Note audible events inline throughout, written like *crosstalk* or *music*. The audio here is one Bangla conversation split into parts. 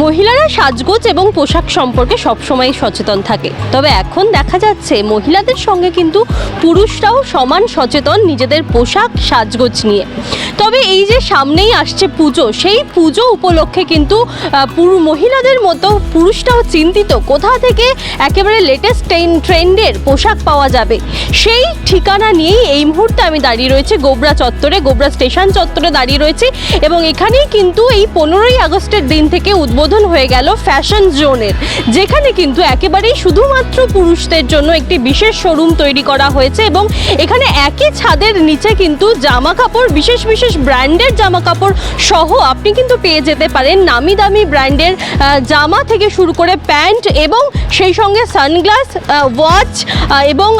মহিলারা সাজগোজ এবং পোশাক সম্পর্কে সবসময় সচেতন থাকে। তবে এখন দেখা যাচ্ছে মহিলাদের সঙ্গে কিন্তু পুরুষরাও সমান সচেতন নিজেদের পোশাক সাজগোজ নিয়ে। তবে এই যে সামনেই আসছে পুজো, সেই পুজো উপলক্ষে কিন্তু পুরু, মহিলাদের মতো পুরুষরাও চিন্তিত কোথা থেকে একেবারে লেটেস্ট ট্রেন্ডের পোশাক পাওয়া যাবে। সেই ঠিকানা নিয়েই এই মুহূর্তে আমি দাঁড়িয়ে রয়েছে, গোবরা চত্বরে, গোবরা স্টেশন চত্বরে দাঁড়িয়ে রয়েছে এবং এখানেই কিন্তু এই পনেরোই আগস্টের দিন থেকে উদ্বোধন হয়ে গেল ফ্যাশন জোনের যেখানে কিন্তু একেবারেই শুধুমাত্র পুরুষদের জন্য একটি বিশেষ শোরুম তৈরি করা হয়েছে এবং এখানে একই ছাদের নিচে কিন্তু জামা কাপড় বিশেষ বিশেষ ব্র্যান্ডের জামা কাপড় সহ আপনি কিন্তু পেয়ে যেতে পারেন নামি দামি ব্র্যান্ডের জামা থেকে শুরু করে প্যান্ট এবং সেই সঙ্গে সানগ্লাস ওয়াচ এবং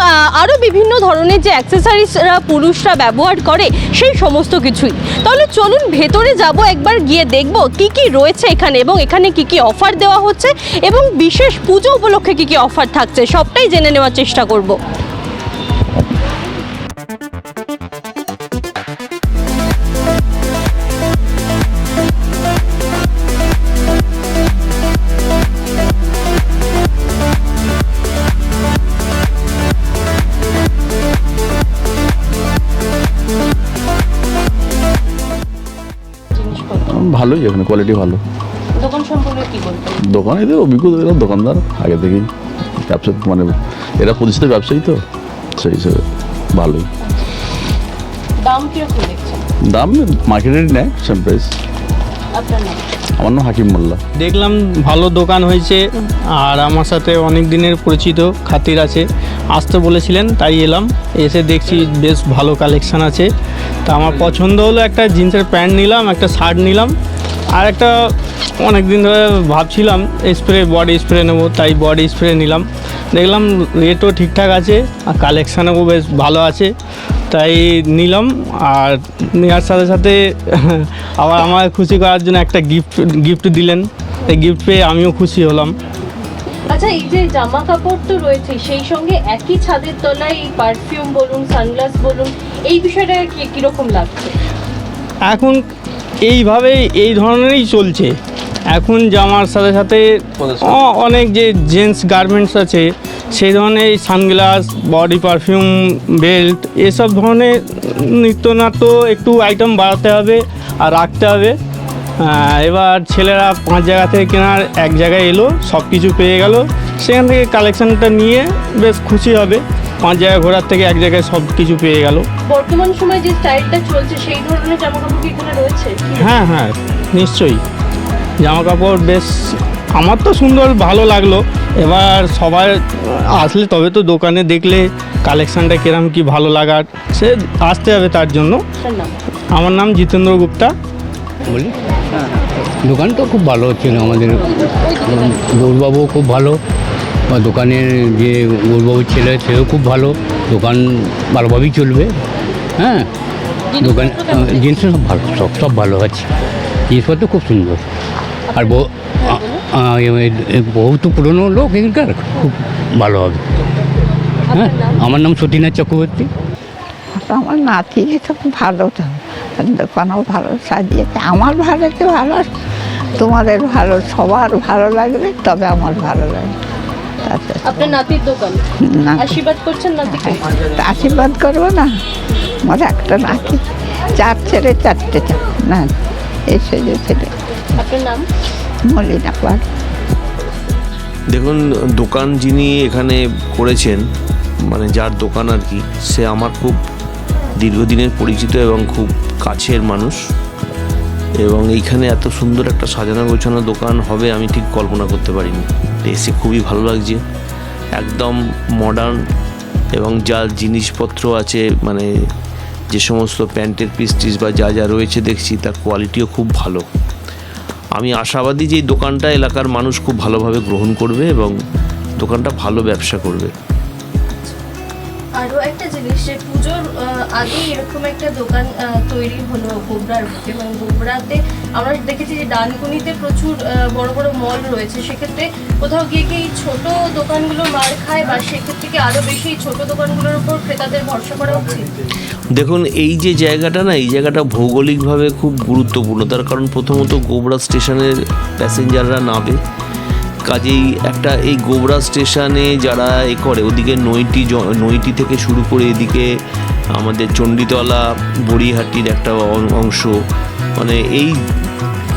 আরও বিভিন্ন ধরনের যে অ্যাক্সেসরিজরা পুরুষরা ব্যবহার করে সেই সমস্ত কিছুই। তাহলে চলুন ভেতরে যাব, একবার গিয়ে দেখব কি কি রয়েছে এখানে এবং এখানে কি কি অফার দেওয়া হচ্ছে এবং বিশেষ পুজো উপলক্ষে কি কি অফার থাকছে সবটাই জেনে নেওয়ার চেষ্টা করব। ভালোই, এখানে কোয়ালিটি ভালো। দোকান এদের অভিজ্ঞতা এরা দোকানদার আগে থেকেই ব্যবসা মানে এরা প্রতিষ্ঠিত ব্যবসায়ী তো সেই হিসেবে ভালোই। দাম মার্কেটের নেয় সেম প্রাইস আমার নাম হাকিম মোল্লা। দেখলাম ভালো দোকান হয়েছে আর আমার সাথে অনেক দিনের পরিচিত খাতির আছে। আসতে বলেছিলেন তাই এলাম। এসে দেখছি বেশ ভালো কালেকশান আছে। তা আমার পছন্দ হলো একটা জিন্সের প্যান্ট নিলাম একটা শার্ট নিলাম আর একটা অনেক দিন ধরে ভাবছিলাম স্প্রে বডি স্প্রে নেব তাই বডি স্প্রে নিলাম। দেখলাম রেটও ঠিকঠাক আছে আর কালেকশানও বেশ ভালো আছে তাই নিলাম। আর নেওয়ার সাথে সাথে *laughs* আবার আমার খুশি করার জন্য একটা গিফট গিফট দিলেন। এই গিফট পেয়ে আমিও খুশি হলাম। আচ্ছা এই যে জামা কাপড় তো রয়েছে সেই সঙ্গে একই ছাদের তলায় এই পারফিউম বলুন সানগ্লাস বলুন এই বিষয়টা কীরকম লাগছে? এখন এইভাবেই এই ধরনেরই চলছে। এখন জামার সাথে সাথে অনেক যে জেন্টস গার্মেন্টস আছে সেই ধরনের সানগ্লাস বডি পারফিউম বেল্ট এসব ধরনের নিত্য নাট্য একটু আইটেম বাড়াতে হবে আর রাখতে হবে। এবার ছেলেরা পাঁচ জায়গা থেকে কেনার এক জায়গায় এলো সব কিছু পেয়ে গেল। সেখান থেকে কালেকশনটা নিয়ে বেশ খুশি হবে। পাঁচ জায়গায় ঘোরার থেকে এক জায়গায় সব কিছু পেয়ে গেল। বর্তমান সময়ে যে স্টাইলটা চলছে সেই ধরনের জামা কাপড় কি এখানে রয়েছে? হ্যাঁ হ্যাঁ নিশ্চয়ই। জামা কাপড় বেশ আমার তো সুন্দর ভালো লাগল। এবার সবাই আসলে তবে তো দোকানে দেখলে কালেকশানটা কিরম কি ভালো লাগার সে আসতে হবে তার জন্য। আমার নাম জিতেন্দ্র গুপ্তা। বলি? দোকান তো খুব ভালো হচ্ছে না আমাদের। গৌরবাবুও খুব ভালো। বা দোকানের যে গৌরবাবুর ছেলে সেও খুব ভালো। দোকান ভালোভাবেই চলবে। হ্যাঁ? দোকান জিনিস সব ভালো সব সব ভালো আছে। জিনিসপত্র খুব সুন্দর। আর বহুত পুরনো লোক এখানকার খুব ভালো হবে। হ্যাঁ আমার নাম সতীনাথ চক্রবর্তী। আমার নাতি তো ভালো তো। দোকানও ভালো সাজিয়েছে। আমার ভালো তো ভালো তোমাদের ভালো সবার ভালো লাগবে তবে আমার ভালো লাগবে। আপনার নাতির দোকান? না আশীর্বাদ করছেন নাতিকে তা আশীর্বাদ করব না। আমার একটা নাতি চার ছেলে চারটে না এসে যে ছেলে। আপনার নাম? মলিনা পাল দেখুন দোকান যিনি এখানে করেছেন মানে যার দোকান আর কি সে আমার খুব দীর্ঘদিনের পরিচিত এবং খুব কাছের মানুষ। এবং এইখানে এত সুন্দর একটা সাজানো গোছানো দোকান হবে আমি ঠিক কল্পনা করতে পারিনি। এসে খুবই ভালো লাগছে। একদম মডার্ন এবং যা জিনিসপত্র আছে মানে যে সমস্ত প্যান্টের পিস টিস বা যা যা রয়েছে দেখছি তার কোয়ালিটিও খুব ভালো। আমি আশাবাদী যে এই দোকানটা এলাকার মানুষ খুব ভালোভাবে গ্রহণ করবে এবং দোকানটা ভালো ব্যবসা করবে। আরও একটা জিনিস যে পুজোর আগেই এরকম একটা দোকান তৈরি হলো গোবরার এবং গোবরাতে আমরা দেখেছি যে ডানকুনিতে প্রচুর বড় বড় মল রয়েছে। সেক্ষেত্রে কোথাও গিয়ে কি ছোট দোকানগুলো মার খায় বা সেক্ষেত্রে কি আরও বেশি ছোট দোকানগুলোর উপর ক্রেতাদের ভরসা করা উচিত? দেখুন, এই যে জায়গাটা না, এই জায়গাটা ভৌগোলিকভাবে খুব গুরুত্বপূর্ণ। তার কারণ প্রথমত গোবরা স্টেশনের প্যাসেঞ্জাররা নামে। কাজেই একটা এই গোবরা স্টেশনে যারা এ করে, ওদিকে নইটি জ- নইটি থেকে শুরু করে এদিকে আমাদের চণ্ডীতলা, বড়িহাটির একটা অংশ। মানে এই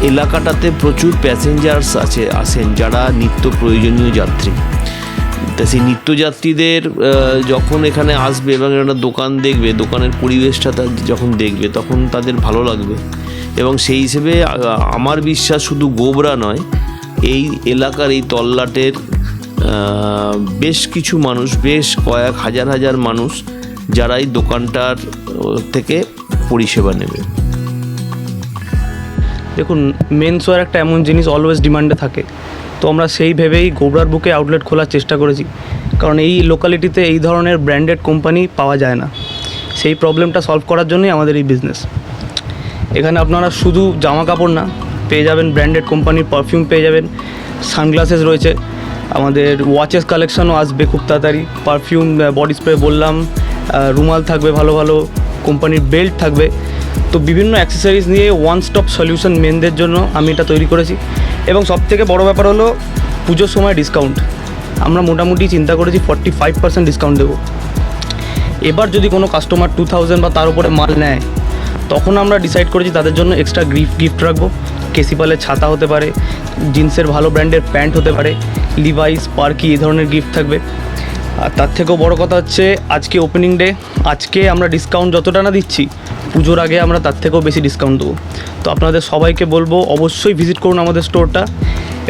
এলাকাটাতে প্রচুর প্যাসেঞ্জার্স আছে, আসেন যারা নিত্য প্রয়োজনীয় যাত্রী। তা সেই নিত্যযাত্রীদের যখন এখানে আসবে এবং একটা দোকান দেখবে, দোকানের পরিবেশটা যখন দেখবে, তখন তাদের ভালো লাগবে। এবং সেই হিসেবে আমার বিশ্বাস শুধু গোবরা নয় এই এলাকার এই তল্লাটের বেশ কিছু মানুষ, বেশ কয়েক হাজার হাজার মানুষ যারা এই দোকানটার থেকে পরিষেবা নেবে। দেখুন মেন্সওয়ার একটা এমন জিনিস অলওয়েজ ডিমান্ডে থাকে। তো আমরা সেই ভেবেই গোবরার বুকে আউটলেট খোলার চেষ্টা করেছি। কারণ এই লোকালিটিতে এই ধরনের ব্র্যান্ডেড কোম্পানি পাওয়া যায় না। সেই প্রবলেমটা সলভ করার জন্যই আমাদের এই বিজনেস এখানে আপনারা শুধু জামা কাপড় না পেয়ে যাবেন ব্র্যান্ডেড কোম্পানির পারফিউম পেয়ে যাবেন সানগ্লাসেস রয়েছে, আমাদের ওয়াচেস কালেকশনও আসবে খুব তাড়াতাড়ি পারফিউম বডি স্প্রে বললাম রুমাল থাকবে ভালো ভালো কোম্পানির বেল্ট থাকবে, তো বিভিন্ন অ্যাক্সেসরিজ নিয়ে ওয়ান স্টপ সলিউশন মেনদের জন্য আমি এটা তৈরি করেছি, এবং সবথেকে বড় ব্যাপার হলো পুজোর সময় ডিসকাউন্ট আমরা মোটামুটি চিন্তা করেছি ফর্টি ফাইভ পার্সেন্ট ডিসকাউন্ট দেবো। এবার যদি কোনো কাস্টমার টু থাউজেন্ড বা তার উপরে মাল নেয়, তখন আমরা ডিসাইড করেছি তাদের জন্য এক্সট্রা গিফট গিফট রাখব কেসিপালের ছাতা হতে পারে, জিন্সের ভালো ব্র্যান্ডের প্যান্ট হতে পারে লিভাইস পার্কি এই ধরনের গিফট থাকবে। আর তার থেকেও বড় কথা হচ্ছে, আজকে ওপেনিং ডে আজকে আমরা ডিসকাউন্ট যতটা না দিচ্ছি, পুজোর আগে আমরা তার থেকেও বেশি ডিসকাউন্ট দেবো। তো আপনাদের সবাইকে বলব, অবশ্যই ভিজিট করুন আমাদের স্টোরটা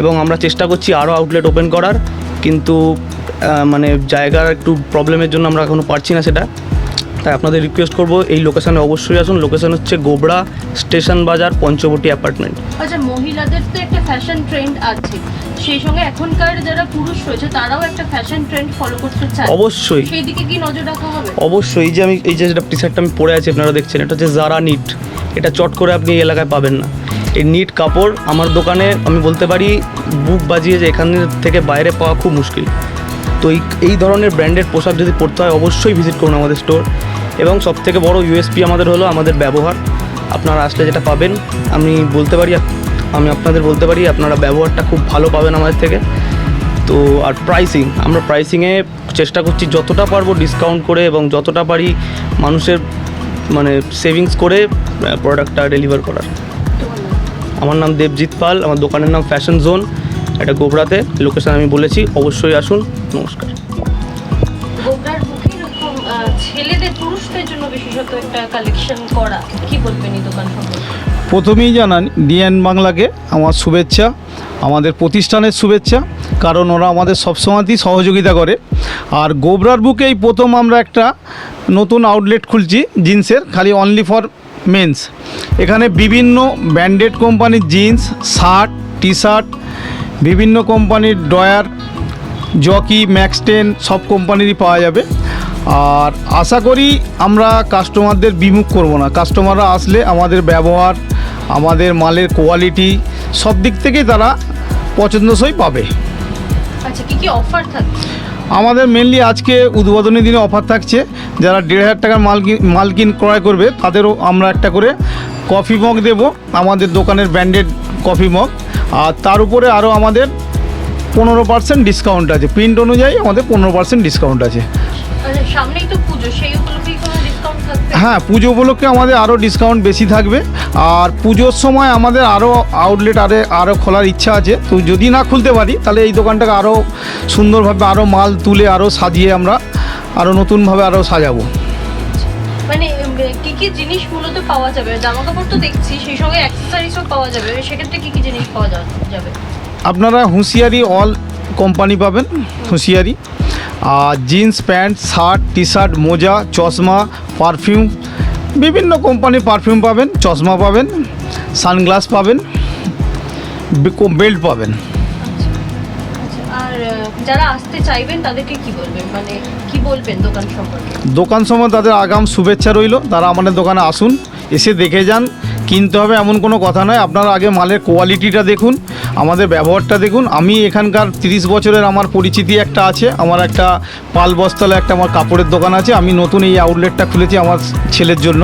এবং আমরা চেষ্টা করছি আরও আউটলেট ওপেন করার, কিন্তু মানে জায়গার একটু প্রবলেমের জন্য আমরা এখনও পারছি না সেটা। তাই আপনাদের রিকোয়েস্ট করব এই লোকেশানে অবশ্যই আসুন। লোকেশান হচ্ছে গোবরা স্টেশন বাজার পঞ্চবটি অ্যাপার্টমেন্ট আচ্ছা মহিলাদের তো একটা ফ্যাশন ট্রেন্ড আছে। সেই সঙ্গে এখনকার যারা পুরুষ রয়েছে তারাও একটা ফ্যাশন ট্রেন্ড ফলো করতে চায়। অবশ্যই। সেই দিকে কি নজর রাখা হবে? অবশ্যই। এই যে আমি এই যে টি শার্টটা আমি পরে আছি আপনারা দেখছেন এটা হচ্ছে জারা নিট এটা চট করে আপনি এই এলাকায় পাবেন না। এই নিট কাপড় আমার দোকানে আমি বলতে পারি বুক বাজিয়ে যে এখান থেকে বাইরে পাওয়া খুব মুশকিল। তো এই এই ধরনের ব্র্যান্ডেড পোশাক যদি পড়তে হয়, অবশ্যই ভিজিট করুন আমাদের স্টোর এবং সব সবথেকে বড় ইউএসপি আমাদের হলো আমাদের ব্যবহার। আপনারা আসলে যেটা পাবেন, আমি বলতে পারি, আমি আপনাদের বলতে পারি, আপনারা ব্যবহারটা খুব ভালো পাবেন আমাদের থেকে। তো আর প্রাইসিং আমরা প্রাইসিংয়ে চেষ্টা করছি যতটা পারব ডিসকাউন্ট করে এবং যতটা পারি মানুষের মানে সেভিংস করে প্রোডাক্টটা ডেলিভার করার। আমার নাম দেবজিৎ পাল, আমার দোকানের নাম ফ্যাশন জোন এটা গোবরাতে লোকেশন আমি বলেছি অবশ্যই আসুন নমস্কার। গোবরার বুকে এরকম আহ, ছেলেদের পুরুষদের জন্য বিশেষত একটা কালেকশন করা কি বলবেন এই দোকান প্রথমেই জানান ডিএন বাংলাকে আমার শুভেচ্ছা আমাদের প্রতিষ্ঠানের শুভেচ্ছা কারণ ওরা আমাদের সবসময়তেই সহযোগিতা করে। আর গোবরার বুকেই প্রথম আমরা একটা নতুন আউটলেট খুলছি জিন্সের খালি অনলি ফর মেন্স এখানে বিভিন্ন ব্র্যান্ডেড কোম্পানির জিন্স শার্ট টি শার্ট বিভিন্ন কোম্পানির ড্রয়ার জকি ম্যাক্স টেন সব কোম্পানিরই পাওয়া যাবে। আর আশা করি আমরা কাস্টমারদের বিমুখ করব না। কাস্টমাররা আসলে আমাদের ব্যবহার আমাদের মালের কোয়ালিটি সব দিক থেকেই তারা পছন্দসই পাবে। আচ্ছা কি কি অফার থাকছে? আমাদের মেনলি আজকে উদ্বোধনী দিনে অফার থাকছে। যারা দেড় হাজার টাকার মাল মাল কিন ক্রয় করবে তাদেরও আমরা একটা করে কফি মগ দেব। আমাদের দোকানের ব্র্যান্ডেড কফি মগ। আর তার উপরে আরও আমাদের পনেরো পার্সেন্ট ডিসকাউন্ট আছে। প্রিন্ট অনুযায়ী আমাদের পনেরো পার্সেন্ট ডিসকাউন্ট আছে। আচ্ছা সামনেই তো পুজো সেই হ্যাঁ পুজো উপলক্ষে আমাদের আরও ডিসকাউন্ট বেশি থাকবে। আর পুজোর সময় আমাদের আরও আউটলেট আরে আরও খোলার ইচ্ছা আছে। তো যদি না খুলতে পারি তাহলে এই দোকানটাকে আরও সুন্দরভাবে আরও মাল তুলে আরও সাজিয়ে আমরা আরও নতুনভাবে আরও সাজাবো। কি কি জিনিস মূলত পাওয়া যাবে? জামা কাপড় তো দেখছি, সেই সঙ্গে অ্যাক্সেসরিজও পাওয়া যাবে। সেক্ষেত্রে কি কি জিনিস পাওয়া যাবে? আপনারা হুঁশিয়ারি অল কোম্পানি পাবেন, হুঁশিয়ারি। আর jeans pant shirt T shirt মোজা, চশমা পারফিউম বিভিন্ন কোম্পানির পারফিউম পাবেন, চশমা পাবেন সানগ্লাস পাবেন বেল্ট পাবেন। যারা আসতে চাইবেন, তাদেরকে কি বলবেন? মানে কি বলবেন দোকান সম্পর্কে? দোকান তাদের আগাম শুভেচ্ছা রইল। তারা আমাদের দোকানে আসুন, এসে দেখে যান, কিনতে হবে এমন কোনো কথা নয়। আপনারা আগে মালের কোয়ালিটিটা দেখুন, আমাদের ব্যবহারটা দেখুন। আমি এখানকার তিরিশ বছরের আমার পরিচিতি একটা আছে, আমার একটা পাল বস্তালে একটা আমার কাপড়ের দোকান আছে। আমি নতুন এই আউটলেটটা খুলেছি আমার ছেলের জন্য।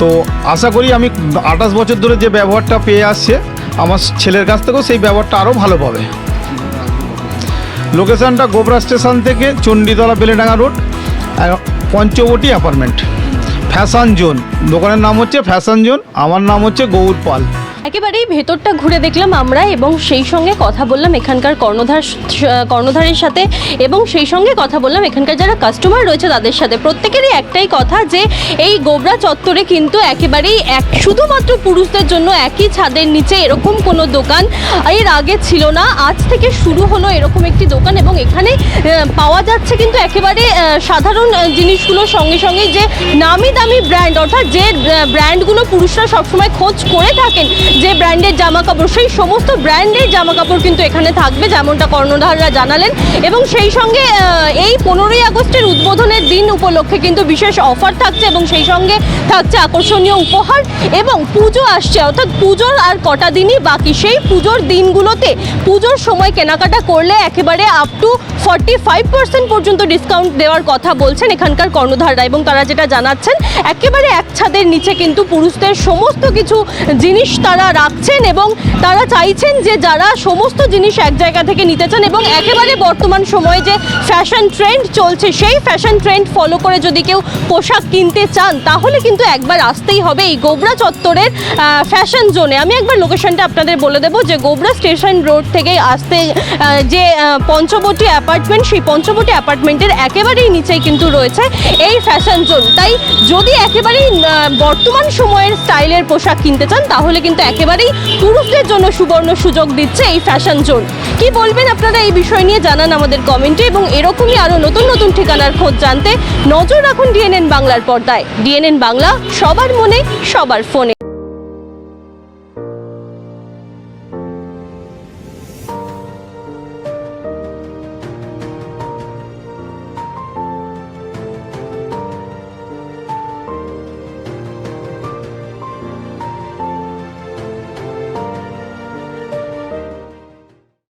তো আশা করি আমি আঠাশ বছর ধরে যে ব্যবহারটা পেয়ে আসছে, আমার ছেলের কাছ থেকেও সেই ব্যবহারটা আরও ভালো পাবে। লোকেশনটা গোবরা স্টেশন থেকে Chanditala Beledanga road Panchabati apartment fashion zone দোকানের নাম হচ্ছে ফ্যাশন জোন আমার নাম হচ্ছে গৌর পাল একেবারেই ভেতরটা ঘুরে দেখলাম আমরা এবং সেই সঙ্গে কথা বললাম এখানকার কর্ণধার কর্ণধারের সাথে এবং সেই সঙ্গে কথা বললাম এখানকার যারা কাস্টমার রয়েছে তাদের সাথে। প্রত্যেকেরই একটাই কথা যে এই গোবরা চত্বরে কিন্তু একেবারেই এক, শুধুমাত্র পুরুষদের জন্য একই ছাদের নিচে এরকম কোনো দোকান এর আগে ছিল না। আজ থেকে শুরু হলো এরকম একটি দোকান এবং এখানে পাওয়া যাচ্ছে কিন্তু একেবারে সাধারণ জিনিসগুলোর সঙ্গে সঙ্গে যে নামি দামি ব্র্যান্ড অর্থাৎ যে ব্র্যান্ডগুলো পুরুষরা সবসময় খোঁজ করে থাকেন যে ব্র্যান্ডের জামা কাপড় সেই সমস্ত ব্র্যান্ডের জামা কাপড় কিন্তু এখানে থাকবে, যেমনটা কর্ণধাররা জানালেন। এবং সেই সঙ্গে এই পনেরোই আগস্টের উদ্বোধনের দিন উপলক্ষে কিন্তু বিশেষ অফার থাকছে এবং সেই সঙ্গে থাকছে আকর্ষণীয় উপহার এবং পুজো আসছে। অর্থাৎ পুজোর আর কটা দিনই বাকি। সেই পুজোর দিনগুলোতে পুজোর সময় কেনাকাটা করলে একেবারে up to forty five percent পর্যন্ত ডিসকাউন্ট দেওয়ার কথা বলছেন এখানকার কর্ণধাররা এবং তারা যেটা জানাচ্ছেন, একেবারে এক ছাদের নিচে কিন্তু পুরুষদের সমস্ত কিছু জিনিস তারা রাখছেন এবং তারা চাইছেন যে যারা সমস্ত জিনিস এক জায়গা থেকে নিতে চান এবং একেবারে বর্তমান সময়ে যে ফ্যাশন ট্রেন্ড চলছে, সেই ফ্যাশন ট্রেন্ড ফলো করে যদি কেউ পোশাক কিনতে চান, তাহলে কিন্তু একবার আসতেই হবে এই গোবরা চত্বরের ফ্যাশন জোনে আমি একবার লোকেশনটা আপনাদের বলে দেবো যে গোবরা স্টেশন রোড থেকে আসতে যে পঞ্চবটি অ্যাপার্টমেন্ট সেই পঞ্চবটি অ্যাপার্টমেন্টের একেবারেই নিচেই কিন্তু রয়েছে এই ফ্যাশন জোন তাই যদি একেবারেই বর্তমান সময়ের স্টাইলের পোশাক কিনতে চান, তাহলে কিন্তু একেবারেই পুরুষদের জন্য সুবর্ণ সুযোগ দিচ্ছে এই ফ্যাশন জোন কি বলবেন আপনারা এই বিষয় নিয়ে? জানান আমাদের কমেন্টে এবং এরকমই আরও নতুন নতুন ঠিকানার খোঁজ জানতে নজর রাখুন ডিএনএন বাংলার পর্দায়। ডিএনএন বাংলা, সবার মনে, সবার ফোনে।